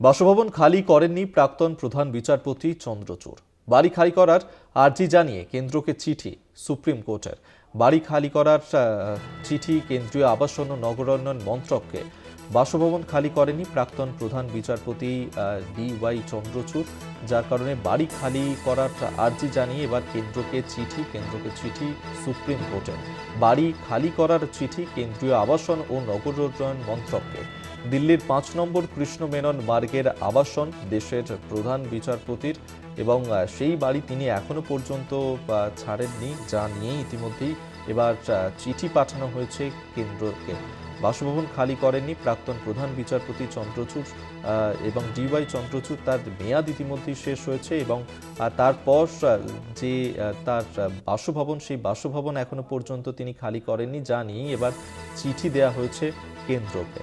বাসভবন খালি করেননি প্রাক্তন প্রধান বিচারপতি চন্দ্রচূড়। বাড়ি খালি করার আর্জি জানিয়ে কেন্দ্রকে চিঠি, সুপ্রিম কোর্টের। বাড়ি খালি করার চিঠি কেন্দ্রীয় আবাসন ও নগরোন্নয়ন মন্ত্রককে। বাসভবন খালি করেনি প্রাক্তন প্রধান বিচারপতি ডি ওয়াই চন্দ্রচূড়, যার কারণে বাড়ি খালি করার আর্জি জানিয়ে এবার কেন্দ্রকে চিঠি কেন্দ্রকে চিঠি, সুপ্রিম কোর্টের। বাড়ি খালি করার চিঠি কেন্দ্রীয় আবাসন ও নগরোন্নয়ন মন্ত্রককে। দিল্লির পাঁচ নম্বর কৃষ্ণ মেনন মার্গের আবাসন দেশের প্রধান বিচারপতির এবং সেই বাড়ি তিনি এখনও পর্যন্ত ছাড়েননি, যা নিয়ে ইতিমধ্যেই এবার চিঠি পাঠানো হয়েছে কেন্দ্রকে। বাসভবন খালি করেননি প্রাক্তন প্রধান বিচারপতি চন্দ্রচূড় এবং ডিওয়াই চন্দ্রচূড় তার মেয়াদ ইতিমধ্যেই শেষ হয়েছে এবং তারপর যে তার বাসভবন, সেই বাসভবন এখনও পর্যন্ত তিনি খালি করেননি, যা নিয়েই এবার চিঠি দেয়া হয়েছে কেন্দ্রকে।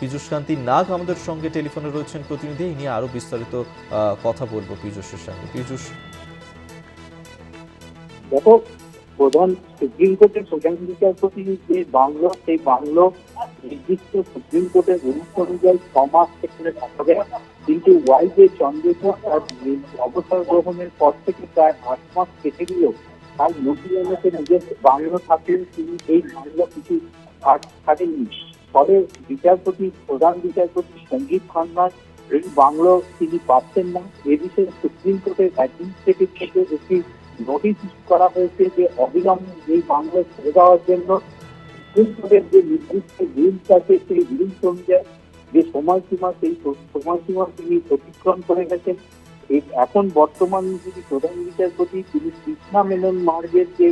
পীযূষ কান্তি নাগ আমাদের সঙ্গে টেলিফোনে রয়েছেন প্রতিনিধি এই নিয়ে আরও বিস্তারিত কথা বলব পীযূষের সঙ্গে। পীযূষ। দেখো, প্রধান সুপ্রিম কোর্টের প্রধান বিচারপতি যে বাংলো, সেই বাংলো নির্দিষ্ট সুপ্রিম কোর্টের রুলস অনুযায়ী ছ মাস সেখানে থাকবে কিন্তু ওয়াই যে চন্দ্রচূড় তার অবসর গ্রহণের পর থেকে প্রায় আট মাস কেটে গেলেও তার নতুন নিজের বাংলো থাকলেও তিনি এই বাংলো কিছু ছাড়েননি ফলে বিচারপতি, প্রধান বিচারপতি সঞ্জীব খান্নার এই বাংলো তিনি পাচ্ছেন না। এ বিষয়ে সুপ্রিম কোর্টের অ্যাডমিনিস্ট্রেটিভ থেকে একটি নোটিশ ইস্যু করা হয়েছে যে, অবিলম্বে এই বাংলো ছেড়ে দেওয়ার জন্য সুপ্রিম কোর্টের যে নির্দিষ্ট রুলস আছে, সেই রুলস অনুযায়ী যে সময়সীমা, সেই সময়সীমা তিনি অতিক্রম করে গেছেন। এখন বর্তমান যিনি প্রধান বিচারপতি, তিনি কৃষ্ণা মেনন মার্গের যে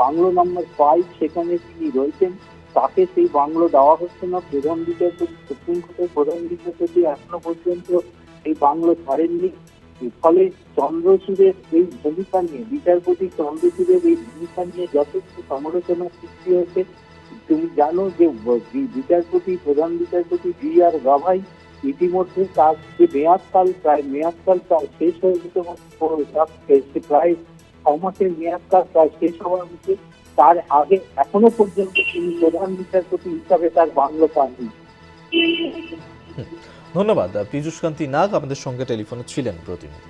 বাংলো নাম্বার ফাইভ সেখানে তিনি রয়েছেন। তাকে সেই বাংলো দেওয়া হচ্ছে না। প্রধান বিচারপতি, সুপ্রিম কোর্টের প্রধান বিচারপতি এখনও পর্যন্ত এই বাংলো ছাড়েননি। ফলে চন্দ্রচূড়ের এই ভূমিকা নিয়ে, বিচারপতি চন্দ্রচূড়ের এই ভূমিকা নিয়ে যথেষ্ট সমালোচনা সৃষ্টি হয়েছে। তুমি জানো যে বিচারপতি, প্রধান বিচারপতি বি আর গাভাই ইতিমধ্যে তার যে মেয়াদকাল, প্রায় মেয়াদকাল প্রায় শেষ হয়ে যেতে তার প্রায় ছ মাসের মেয়াদকাল প্রায় শেষ হওয়ার মুখে তার আগে এখনও পর্যন্ত তিনি প্রধান বিচারপতি হিসাবে তার বাংলো পাননি। ধন্যবাদ পীযূষ কান্তি নাগ আমাদের সঙ্গে টেলিফোনে ছিলেন প্রতিনিধি।